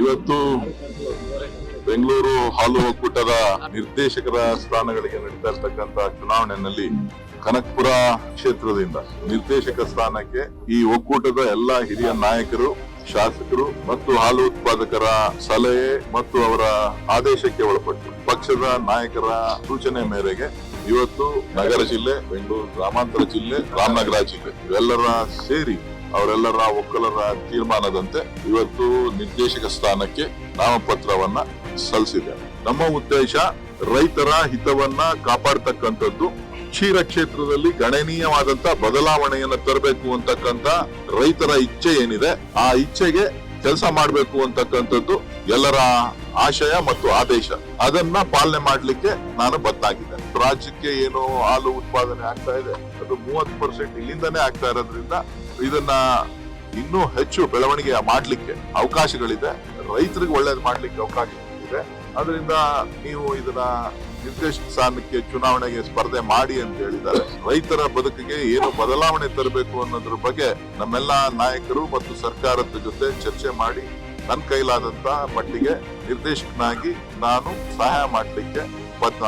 ಇವತ್ತು ಬೆಂಗಳೂರು ಹಾಲು ಒಕ್ಕೂಟದ ನಿರ್ದೇಶಕರ ಸ್ಥಾನಗಳಿಗೆ ನಡೀತಾ ಇರ್ತಕ್ಕಂತ ಚುನಾವಣೆಯಲ್ಲಿ ಕನಕಪುರ ಕ್ಷೇತ್ರದಿಂದ ನಿರ್ದೇಶಕ ಸ್ಥಾನಕ್ಕೆ ಈ ಒಕ್ಕೂಟದ ಎಲ್ಲಾ ಹಿರಿಯ ನಾಯಕರು, ಶಾಸಕರು ಮತ್ತು ಹಾಲು ಉತ್ಪಾದಕರ ಸಲಹೆ ಮತ್ತು ಅವರ ಆದೇಶಕ್ಕೆ ಒಳಪಟ್ಟು ಪಕ್ಷದ ನಾಯಕರ ಸೂಚನೆ ಮೇರೆಗೆ ಇವತ್ತು ನಗರ ಜಿಲ್ಲೆ, ಬೆಂಗಳೂರು ಗ್ರಾಮಾಂತರ ಜಿಲ್ಲೆ, ರಾಮನಗರ ಜಿಲ್ಲೆ ಇವೆಲ್ಲರ ಸೇರಿ ಅವರೆಲ್ಲರ ಒಕ್ಕಲರ ತೀರ್ಮಾನದಂತೆ ಇವತ್ತು ನಿರ್ದೇಶಕ ಸ್ಥಾನಕ್ಕೆ ನಾಮಪತ್ರವನ್ನ ಸಲ್ಲಿಸಿದೆ. ನಮ್ಮ ಉದ್ದೇಶ ರೈತರ ಹಿತವನ್ನ ಕಾಪಾಡ್ತಕ್ಕಂಥದ್ದು, ಕ್ಷೀರ ಕ್ಷೇತ್ರದಲ್ಲಿ ಗಣನೀಯವಾದಂತ ಬದಲಾವಣೆಯನ್ನ ತರಬೇಕು ಅಂತಕ್ಕಂತ ರೈತರ ಇಚ್ಛೆ ಏನಿದೆ, ಆ ಇಚ್ಛೆಗೆ ಕೆಲಸ ಮಾಡಬೇಕು ಅಂತಕ್ಕಂಥದ್ದು ಎಲ್ಲರ ಆಶಯ ಮತ್ತು ಆದೇಶ. ಅದನ್ನ ಪಾಲನೆ ಮಾಡ್ಲಿಕ್ಕೆ ನಾನು ಬದ್ದಾಗಿದ್ದೆ ರಾಜ್ಯಕ್ಕೆ ಏನು ಹಾಲು ಉತ್ಪಾದನೆ ಆಗ್ತಾ ಇದೆ, ಅದು ಮೂವತ್ತು ಪರ್ಸೆಂಟ್ ಇಲ್ಲಿಂದಾನೇ ಆಗ್ತಾ ಇರೋದ್ರಿಂದ ಇದನ್ನ ಇನ್ನೂ ಹೆಚ್ಚು ಬೆಳವಣಿಗೆ ಮಾಡಲಿಕ್ಕೆ ಅವಕಾಶಗಳಿದೆ. ರೈತರಿಗೆ ಒಳ್ಳೇದು ಮಾಡಲಿಕ್ಕೆ ಅವಕಾಶ ಇದೆ. ಅದರಿಂದ ನೀವು ಇದನ್ನ ನಿರ್ದೇಶಕ ಸ್ಥಾನಕ್ಕೆ ಚುನಾವಣೆಗೆ ಸ್ಪರ್ಧೆ ಮಾಡಿ ಅಂತ ಹೇಳಿದ್ದಾರೆ. ರೈತರ ಬದುಕಿಗೆ ಏನು ಬದಲಾವಣೆ ತರಬೇಕು ಅನ್ನೋದ್ರ ಬಗ್ಗೆ ನಮ್ಮೆಲ್ಲ ನಾಯಕರು ಮತ್ತು ಸರ್ಕಾರದ ಜೊತೆ ಚರ್ಚೆ ಮಾಡಿ ನನ್ನ ಕೈಲಾದಂತ ಮಟ್ಟಿಗೆ ನಿರ್ದೇಶಕನಾಗಿ ನಾನು ಸಹಾಯ ಮಾಡಲಿಕ್ಕೆ ಬದ್ಧ